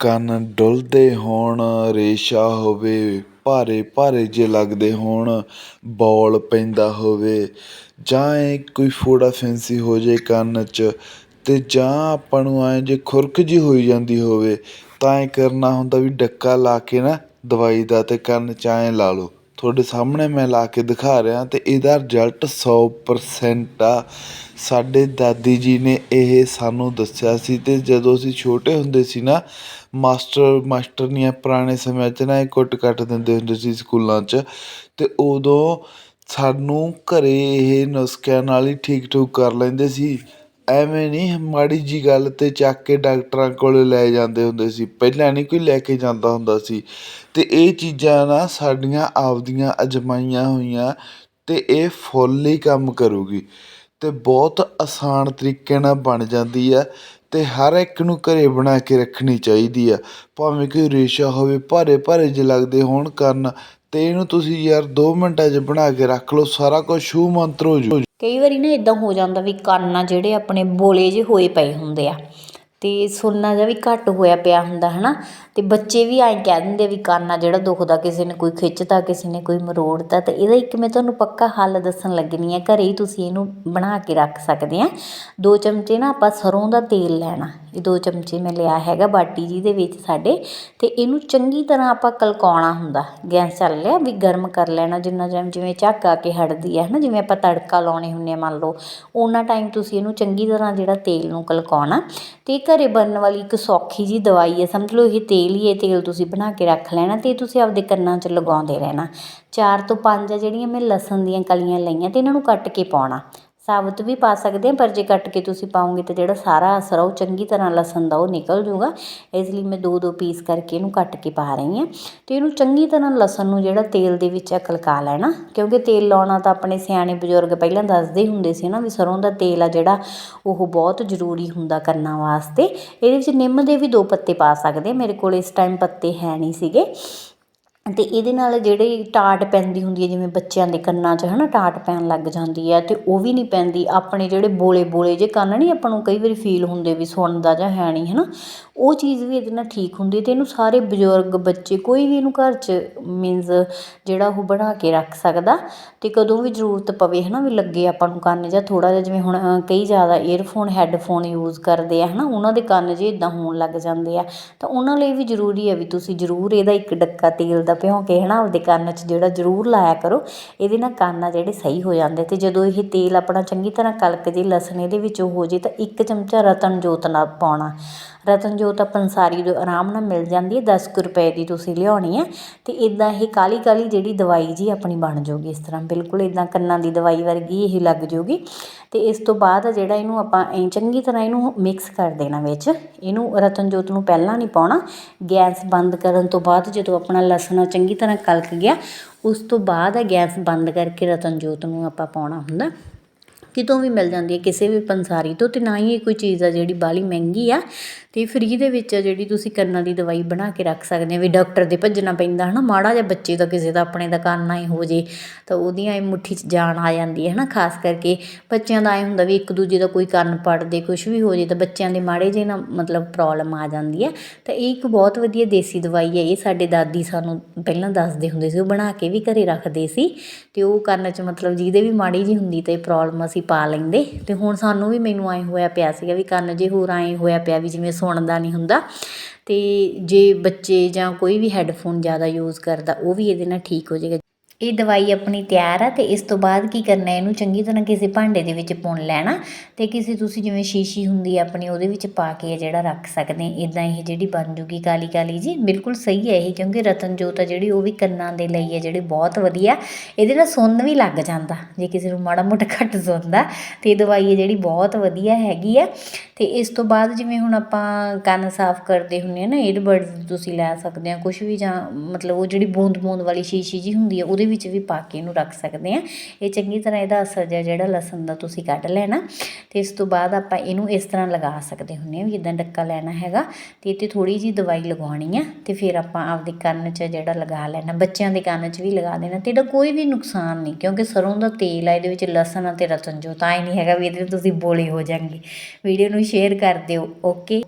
ਕੰਨ ਡੁੱਲਦੇ ਹੋਣ, ਰੇਸ਼ਾ ਹੋਵੇ, ਭਾਰੇ ਭਾਰੇ ਜੇ ਲੱਗਦੇ ਹੋਣ, ਬੋਲ ਪੈਂਦਾ ਹੋਵੇ। ਜਾਂ ਇਹ ਕੋਈ ਫੋੜਾ ਫਿੰਸੀ ਹੋ ਜੇ ਕੰਨ 'ਚ ਅਤੇ ਜਾਂ ਆਪਾਂ ਨੂੰ ਐਂ ਜੇ ਖੁਰਕ ਜਿਹੀ ਹੋਈ ਜਾਂਦੀ ਹੋਵੇ, ਤਾਂ ਐਂ ਕਰਨਾ ਹੁੰਦਾ ਵੀ ਡੱਕਾ ਲਾ ਕੇ ਨਾ ਦਵਾਈ ਦਾ ਅਤੇ ਕੰਨ 'ਚ ਐਂ ਲਾ ਲਓ। ਤੁਹਾਡੇ ਸਾਹਮਣੇ ਮੈਂ ਲਾ ਕੇ ਦਿਖਾ ਰਿਹਾ ਅਤੇ ਇਹਦਾ ਰਿਜ਼ਲਟ ਸੌ ਪਰਸੈਂਟ ਆ। ਸਾਡੇ ਦਾਦੀ ਜੀ ਨੇ ਇਹ ਸਾਨੂੰ ਦੱਸਿਆ ਸੀ ਅਤੇ ਜਦੋਂ ਅਸੀਂ ਛੋਟੇ ਹੁੰਦੇ ਸੀ ਨਾ, ਮਾਸਟਰ ਮਾਸਟਰਨੀਆਂ ਪੁਰਾਣੇ ਸਮਿਆਂ 'ਚ ਨਾ ਇਹ ਕੁੱਟ ਕੱਟ ਦਿੰਦੇ ਹੁੰਦੇ ਸੀ ਸਕੂਲਾਂ 'ਚ ਅਤੇ ਉਦੋਂ ਸਾਨੂੰ ਘਰ ਇਹ ਨੁਸਖਿਆਂ ਨਾਲ ਹੀ ਠੀਕ ਠੂਕ ਕਰ ਲੈਂਦੇ ਸੀ। ਐਵੇਂ ਨਹੀਂ ਮਾੜੀ ਜਿਹੀ ਗੱਲ 'ਤੇ ਚੱਕ ਕੇ ਡਾਕਟਰਾਂ ਕੋਲ ਲੈ ਜਾਂਦੇ ਹੁੰਦੇ ਸੀ। ਪਹਿਲਾਂ ਨਹੀਂ ਕੋਈ ਲੈ ਕੇ ਜਾਂਦਾ ਹੁੰਦਾ ਸੀ। ਅਤੇ ਇਹ ਚੀਜ਼ਾਂ ਨਾ ਸਾਡੀਆਂ ਆਪਦੀਆਂ ਅਜਮਾਈਆਂ ਹੋਈਆਂ ਅਤੇ ਇਹ ਫੁੱਲ ਹੀ ਕੰਮ ਕਰੂਗੀ। ਅਤੇ ਬਹੁਤ ਆਸਾਨ ਤਰੀਕੇ ਨਾਲ ਬਣ ਜਾਂਦੀ ਆ ਅਤੇ ਹਰ ਇੱਕ ਨੂੰ ਘਰ ਬਣਾ ਕੇ ਰੱਖਣੀ ਚਾਹੀਦੀ ਆ। ਭਾਵੇਂ ਕੋਈ ਰੇਸ਼ਾ ਹੋਵੇ ਭਾਰੇ ਭਾਰੇ ਜਿਹੇ ਲੱਗਦੇ ਹੋਣ ਕਾਰਨ ਅਤੇ ਇਹਨੂੰ ਤੁਸੀਂ ਯਾਰ ਦੋ ਮਿੰਟਾਂ 'ਚ ਬਣਾ ਕੇ ਰੱਖ ਲਓ, ਸਾਰਾ ਕੁਝ ਛੂ ਮੰਤਰ ਹੋ ਜੂ। ਕਈ ਵਾਰੀ ਨਾ ਇੱਦਾਂ ਹੋ ਜਾਂਦਾ ਵੀ ਕੰਨ ਆ ਜਿਹੜੇ ਆਪਣੇ ਬੋਲੇ ਜਿਹੇ ਹੋਏ ਪਏ ਹੁੰਦੇ ਆ ਅਤੇ ਸੁਣਨਾ ਜਿਹਾ ਵੀ ਘੱਟ ਹੋਇਆ ਪਿਆ ਹੁੰਦਾ ਹੈ ਨਾ ਅਤੇ ਬੱਚੇ ਵੀ ਐਂ ਕਹਿ ਦਿੰਦੇ ਵੀ ਕੰਨ ਆ ਜਿਹੜਾ ਦੁਖਦਾ ਕਿਸੇ ਨੇ ਕੋਈ ਖਿੱਚਤਾ ਕਿਸੇ ਨੇ ਕੋਈ ਮਰੋੜਤਾ ਤਾਂ ਇਹਦਾ ਇੱਕ ਮੈਂ ਤੁਹਾਨੂੰ ਪੱਕਾ ਹੱਲ ਦੱਸਣ ਲੱਗਣੀ ਹੈ ਘਰੇ ਹੀ ਤੁਸੀਂ ਇਹਨੂੰ ਬਣਾ ਕੇ ਰੱਖ ਸਕਦੇ ਆ। ਦੋ ਚਮਚੇ ਨਾ ਆਪਾਂ ਸਰੋਂ ਦਾ ਤੇਲ ਲੈਣਾ। ਇਹ ਦੋ ਚਮਚੇ ਮੈਂ ਲਿਆ ਹੈਗਾ ਬਾਟੀ ਜੀ ਦੇ ਵਿੱਚ ਸਾਡੇ ਅਤੇ ਇਹਨੂੰ ਚੰਗੀ ਤਰ੍ਹਾਂ ਆਪਾਂ ਕਲਕਾਉਣਾ ਹੁੰਦਾ। ਗੈਸ ਚੱਲ ਲਿਆ ਵੀ ਗਰਮ ਕਰ ਲੈਣਾ ਜਿੰਨਾ ਟਾਈਮ ਜਿਵੇਂ ਝੱਕ ਆ ਕੇ ਹਟਦੀ ਹੈ ਨਾ ਜਿਵੇਂ ਆਪਾਂ ਤੜਕਾ ਲਾਉਣੇ ਹੁੰਦੇ ਆ ਮੰਨ ਲਓ ਉਹਨਾਂ ਟਾਈਮ ਤੁਸੀਂ ਇਹਨੂੰ ਚੰਗੀ ਤਰ੍ਹਾਂ ਜਿਹੜਾ ਤੇਲ ਨੂੰ ਕਲਕਾਉਣਾ। ਅਤੇ ਘਰੇ ਬਣਨ ਵਾਲੀ ਇੱਕ ਸੌਖੀ ਜੀ ਦਵਾਈ ਹੈ ਸਮਝ ਲਓ ਇਹ ਤੇਲ ਹੀ ਹੈ ਤੇਲ ਤੁਸੀਂ ਬਣਾ ਕੇ ਰੱਖ ਲੈਣਾ ਅਤੇ ਤੁਸੀਂ ਆਪਦੇ ਕੰਨਾਂ 'ਚ ਲਗਾਉਂਦੇ ਰਹਿਣਾ। ਚਾਰ ਤੋਂ ਪੰਜ ਜਿਹੜੀਆਂ ਮੈਂ ਲਸਣ ਦੀਆਂ ਕਲੀਆਂ ਲਈਆਂ ਅਤੇ ਇਹਨਾਂ ਨੂੰ ਕੱਟ ਕੇ ਪਾਉਣਾ। ਸਾਬਤ ਵੀ ਪਾ ਸਕਦੇ ਹਾਂ ਪਰ ਜੇ ਕੱਟ ਕੇ ਤੁਸੀਂ ਪਾਓਗੇ ਤਾਂ ਜਿਹੜਾ ਸਾਰਾ ਅਸਰ ਆ ਉਹ ਚੰਗੀ ਤਰ੍ਹਾਂ ਲਸਣ ਦਾ ਉਹ ਨਿਕਲ ਜੂਗਾ ਇਸ ਲਈ ਮੈਂ ਦੋ ਦੋ ਪੀਸ ਕਰਕੇ ਇਹਨੂੰ ਕੱਟ ਕੇ ਪਾ ਰਹੀ ਹਾਂ। ਅਤੇ ਇਹਨੂੰ ਚੰਗੀ ਤਰ੍ਹਾਂ ਲਸਣ ਨੂੰ ਜਿਹੜਾ ਤੇਲ ਦੇ ਵਿੱਚ ਅਕਲਕਾ ਲੈਣਾ। ਕਿਉਂਕਿ ਤੇਲ ਲਾਉਣਾ ਤਾਂ ਆਪਣੇ ਸਿਆਣੇ ਬਜ਼ੁਰਗ ਪਹਿਲਾਂ ਦੱਸਦੇ ਹੁੰਦੇ ਸੀ ਨਾ ਵੀ ਸਰੋਂ ਦਾ ਤੇਲ ਆ ਜਿਹੜਾ ਉਹ ਬਹੁਤ ਜ਼ਰੂਰੀ ਹੁੰਦਾ ਕਰਨਾ ਵਾਸਤੇ। ਇਹਦੇ ਵਿੱਚ ਨਿੰਮ ਦੇ ਵੀ ਦੋ ਪੱਤੇ ਪਾ ਸਕਦੇ ਮੇਰੇ ਕੋਲ ਇਸ ਟਾਈਮ ਪੱਤੇ ਹੈ ਨਹੀਂ ਸੀਗੇ। ਅਤੇ ਇਹਦੇ ਨਾਲ ਜਿਹੜੀ ਟਾਟ ਪੈਂਦੀ ਹੁੰਦੀ ਹੈ, ਜਿਵੇਂ ਬੱਚਿਆਂ ਦੇ ਕੰਨਾਂ 'ਚ ਹੈ ਨਾ ਟਾਟ ਪੈਣ ਲੱਗ ਜਾਂਦੀ ਹੈ ਅਤੇ ਉਹ ਵੀ ਨਹੀਂ ਪੈਂਦੀ। ਆਪਣੇ ਜਿਹੜੇ ਬੋਲੇ ਬੋਲੇ ਜੇ ਕੰਨ ਨਹੀਂ ਆਪਾਂ ਨੂੰ ਕਈ ਵਾਰੀ ਫੀਲ ਹੁੰਦੇ ਵੀ ਸੁਣਦਾ ਜਾਂ ਹੈ ਨਹੀਂ ਹੈ ਨਾ ਉਹ ਚੀਜ਼ ਵੀ ਇਹਦੇ ਨਾਲ ਠੀਕ ਹੁੰਦੀ ਅਤੇ ਇਹਨੂੰ ਸਾਰੇ ਬਜ਼ੁਰਗ ਬੱਚੇ ਕੋਈ ਵੀ ਇਹਨੂੰ ਘਰ 'ਚ ਮੀਨਜ਼ ਜਿਹੜਾ ਉਹ ਬਣਾ ਕੇ ਰੱਖ ਸਕਦਾ ਅਤੇ ਕਦੋਂ ਵੀ ਜ਼ਰੂਰਤ ਪਵੇ ਹੈ ਨਾ ਵੀ ਲੱਗੇ ਆਪਾਂ ਨੂੰ ਕੰਨ ਜਾਂ ਥੋੜ੍ਹਾ ਜਿਹਾ ਜਿਵੇਂ ਹੁਣ ਕਈ ਜ਼ਿਆਦਾ ਏਅਰਫੋਨ ਹੈੱਡਫੋਨ ਯੂਜ਼ ਕਰਦੇ ਆ ਹੈ ਨਾ ਉਹਨਾਂ ਦੇ ਕੰਨ ਜੇ ਇੱਦਾਂ ਹੋਣ ਲੱਗ ਜਾਂਦੇ ਆ ਤਾਂ ਉਹਨਾਂ ਲਈ ਵੀ ਜ਼ਰੂਰੀ ਹੈ ਵੀ ਤੁਸੀਂ ਜ਼ਰੂਰ ਇਹਦਾ ਇੱਕ ਡੱਕਾ ਤੇਲ ਦਾ ਭਿਉਂ ਕੇ ਹੈ ਨਾ ਆਪਦੇ ਕੰਨ 'ਚ ਜਿਹੜਾ ਜ਼ਰੂਰ ਲਾਇਆ ਕਰੋ, ਇਹਦੇ ਨਾਲ ਕੰਨ ਆ ਜਿਹੜੇ ਸਹੀ ਹੋ ਜਾਂਦੇ ਅਤੇ ਜਦੋਂ ਇਹ ਤੇਲ ਆਪਣਾ ਚੰਗੀ ਤਰ੍ਹਾਂ ਕਲਕ ਜੇ, ਲਸਣ ਇਹਦੇ ਵਿੱਚ ਹੋ ਜੇ ਤਾਂ ਇੱਕ ਚਮਚਾ ਰਤਨ ਜੋਤ ਨਾਲ ਪਾਉਣਾ। ਰਤਨਜੋਤ ਆਪਾਂ ਸਾਰੀ ਜੋ ਆਰਾਮ ਨਾਲ ਮਿਲ ਜਾਂਦੀ ਹੈ, ਦਸ ਕੁ ਰੁਪਏ ਦੀ ਤੁਸੀਂ ਲਿਆਉਣੀ ਹੈ ਅਤੇ ਇੱਦਾਂ ਇਹ ਕਾਲੀ ਕਾਲੀ ਜਿਹੜੀ ਦਵਾਈ ਜੀ ਆਪਣੀ ਬਣ ਜਾਊਗੀ ਇਸ ਤਰ੍ਹਾਂ, ਬਿਲਕੁਲ ਇੱਦਾਂ ਕੰਨਾਂ ਦੀ ਦਵਾਈ ਵਰਗੀ ਇਹ ਲੱਗ ਜਾਊਗੀ ਅਤੇ ਇਸ ਤੋਂ ਬਾਅਦ ਜਿਹੜਾ ਇਹਨੂੰ ਆਪਾਂ ਐਂ ਚੰਗੀ ਤਰ੍ਹਾਂ ਇਹਨੂੰ ਮਿਕਸ ਕਰ ਦੇਣਾ ਵਿੱਚ, ਇਹਨੂੰ ਰਤਨਜੋਤ ਨੂੰ ਪਹਿਲਾਂ ਨਹੀਂ ਪਾਉਣਾ, ਗੈਸ ਬੰਦ ਕਰਨ ਤੋਂ ਬਾਅਦ ਜਦੋਂ ਆਪਣਾ ਲਸਣ ਚੰਗੀ ਤਰ੍ਹਾਂ ਕਲਕ ਗਿਆ, ਉਸ ਤੋਂ ਬਾਅਦ ਗੈਸ ਬੰਦ ਕਰਕੇ ਰਤਨਜੋਤ ਨੂੰ ਆਪਾਂ ਪਾਉਣਾ ਹੁੰਦਾ। ਕਿਤੋਂ ਵੀ ਮਿਲ ਜਾਂਦੀ ਹੈ, ਕਿਸੇ ਵੀ ਪੰਸਾਰੀ ਤੋਂ ਅਤੇ ਨਾ ਹੀ ਇਹ ਕੋਈ ਚੀਜ਼ ਆ ਜਿਹੜੀ ਬਾਹਲੀ ਮਹਿੰਗੀ ਆ ਅਤੇ ਫਰੀ ਦੇ ਵਿੱਚ ਜਿਹੜੀ ਤੁਸੀਂ ਕੰਨਾਂ ਦੀ ਦਵਾਈ ਬਣਾ ਕੇ ਰੱਖ ਸਕਦੇ ਆ, ਵੀ ਡਾਕਟਰ ਦੇ ਭੱਜਣਾ ਪੈਂਦਾ ਹੈ ਨਾ ਮਾੜਾ ਜਿਹਾ ਬੱਚੇ ਦਾ, ਕਿਸੇ ਦਾ, ਆਪਣੇ ਦਾ ਕੰਨ ਹੀ ਹੋ ਜੇ, ਤਾਂ ਉਹਦੀਆਂ ਇਹ ਮੁੱਠੀ 'ਚ ਜਾਨ ਆ ਜਾਂਦੀ ਹੈ ਨਾ ਖਾਸ ਕਰਕੇ ਬੱਚਿਆਂ ਦਾ ਇਹ ਹੁੰਦਾ ਵੀ ਇੱਕ ਦੂਜੇ ਦਾ ਕੋਈ ਕੰਨ ਪੜਦੇ ਕੁਝ ਵੀ ਹੋ ਜੇ, ਤਾਂ ਬੱਚਿਆਂ ਦੇ ਮਾੜੇ ਜਿਹੇ ਨਾ ਮਤਲਬ ਪ੍ਰੋਬਲਮ ਆ ਜਾਂਦੀ ਹੈ। ਤਾਂ ਇਹ ਇੱਕ ਬਹੁਤ ਵਧੀਆ ਦੇਸੀ ਦਵਾਈ ਹੈ, ਇਹ ਸਾਡੇ ਦਾਦੀ ਸਾਨੂੰ ਪਹਿਲਾਂ ਦੱਸਦੇ ਹੁੰਦੇ ਸੀ, ਉਹ ਬਣਾ ਕੇ ਵੀ ਘਰੇ ਰੱਖਦੇ ਸੀ ਅਤੇ ਉਹ ਕੰਨ 'ਚ ਮਤਲਬ ਜਿਹਦੇ ਵੀ ਮਾੜੀ ਜਿਹੀ ਹੁੰਦੀ, ਤਾਂ ਇਹ ਪ੍ਰੋਬਲਮ ਅਸੀਂ ਪਾ ਲੈਂਦੇ। ਅਤੇ ਹੁਣ ਸਾਨੂੰ ਵੀ ਮੈਨੂੰ ਐਂ ਹੋਇਆ ਪਿਆ ਸੀਗਾ ਵੀ ਕੰਨ ਜੇ ਹੋਰ ਐਂ ਹੋਇਆ ਪਿਆ ਵੀ ਜਿਵੇਂ ਸੁਣਦਾ ਨਹੀਂ ਹੁੰਦਾ ਅਤੇ ਜੇ ਬੱਚੇ ਜਾਂ ਕੋਈ ਵੀ ਹੈੱਡਫੋਨ ਜ਼ਿਆਦਾ ਯੂਜ਼ ਕਰਦਾ, ਉਹ ਵੀ ਇਹਦੇ ਨਾਲ ਠੀਕ ਹੋ ਜਾਏਗਾ। ਇਹ ਦਵਾਈ ਆਪਣੀ ਤਿਆਰ ਆ ਅਤੇ ਇਸ ਤੋਂ ਬਾਅਦ ਕੀ ਕਰਨਾ ਇਹਨੂੰ ਚੰਗੀ ਤਰ੍ਹਾਂ ਕਿਸੇ ਭਾਂਡੇ ਦੇ ਵਿੱਚ ਪੁਣ ਲੈਣਾ ਅਤੇ ਕਿਸੇ ਤੁਸੀਂ ਜਿਵੇਂ ਸ਼ੀਸ਼ੀ ਹੁੰਦੀ ਆ ਆਪਣੀ ਉਹਦੇ ਵਿੱਚ ਪਾ ਕੇ ਜਿਹੜਾ ਰੱਖ ਸਕਦੇ ਇੱਦਾਂ ਇਹ ਜਿਹੜੀ ਬਣ ਜੂਗੀ ਕਾਲੀ ਕਾਲੀ ਜੀ, ਬਿਲਕੁਲ ਸਹੀ ਹੈ ਇਹ ਕਿਉਂਕਿ ਰਤਨ ਜੋਤ ਆ ਜਿਹੜੀ ਉਹ ਵੀ ਕੰਨਾਂ ਦੇ ਲਈ ਹੈ ਜਿਹੜੀ ਬਹੁਤ ਵਧੀਆ, ਇਹਦੇ ਨਾਲ ਸੁੰਨ ਵੀ ਲੱਗ ਜਾਂਦਾ, ਜੇ ਕਿਸੇ ਨੂੰ ਮਾੜਾ ਮੋਟਾ ਘੱਟ ਸੁਣਦਾ ਅਤੇ ਇਹ ਦਵਾਈ ਹੈ ਜਿਹੜੀ ਬਹੁਤ ਵਧੀਆ ਹੈਗੀ ਆ। ਅਤੇ ਇਸ ਤੋਂ ਬਾਅਦ ਜਿਵੇਂ ਹੁਣ ਆਪਾਂ ਕੰਨ ਸਾਫ਼ ਕਰਦੇ ਹੁੰਦੇ ਆ ਨਾ ਈਅਰਬਡਸ ਤੁਸੀਂ ਲੈ ਸਕਦੇ ਆ ਕੁਝ ਵੀ ਜਾਂ ਮਤਲਬ ਉਹ ਜਿਹੜੀ ਬੂੰਦ ਬੂੰਦ ਵਾਲੀ ਸ਼ੀਸ਼ੀ ਜੀ ਹੁੰਦੀ ਆ, ਉਹਦੇ ਵਿੱਚ ਵੀ ਪਾ ਕੇ ਇਹਨੂੰ ਰੱਖ ਸਕਦੇ ਆ ਇਹ ਚੰਗੀ ਤਰ੍ਹਾਂ ਇਹਦਾ ਅਸਰ ਜਿਹਾ ਜਿਹੜਾ ਲਸਣ ਦਾ ਤੁਸੀਂ ਕੱਢ ਲੈਣਾ ਅਤੇ ਇਸ ਤੋਂ ਬਾਅਦ ਆਪਾਂ ਇਹਨੂੰ ਇਸ ਤਰ੍ਹਾਂ ਲਗਾ ਸਕਦੇ ਹੁੰਦੇ ਆ ਵੀ ਜਿੱਦਾਂ ਡੱਕਾ ਲੈਣਾ ਹੈਗਾ ਅਤੇ ਇਹ 'ਤੇ ਥੋੜ੍ਹੀ ਜਿਹੀ ਦਵਾਈ ਲਗਾਉਣੀ ਆ ਅਤੇ ਫਿਰ ਆਪਾਂ ਆਪਦੇ ਕੰਨ 'ਚ ਜਿਹੜਾ ਲਗਾ ਲੈਣਾ, ਬੱਚਿਆਂ ਦੇ ਕੰਨ 'ਚ ਵੀ ਲਗਾ ਦੇਣਾ ਅਤੇ ਇਹਦਾ ਕੋਈ ਵੀ ਨੁਕਸਾਨ ਨਹੀਂ ਕਿਉਂਕਿ ਸਰੋਂ ਦਾ ਤੇਲ ਆ, ਇਹਦੇ ਵਿੱਚ ਲਸਣ ਅਤੇ ਰਤਨ ਜੋ ਤਾਂ ਹੀ ਨਹੀਂ ਹੈਗਾ ਵੀ ਇਹਦੇ ਤੁਸੀਂ ਬੋਲੇ ਹੋ ਜਾਣਗੇ। ਵੀਡੀਓ ਨੂੰ ਸ਼ੇਅਰ ਕਰ ਦਿਓ, ਓਕੇ।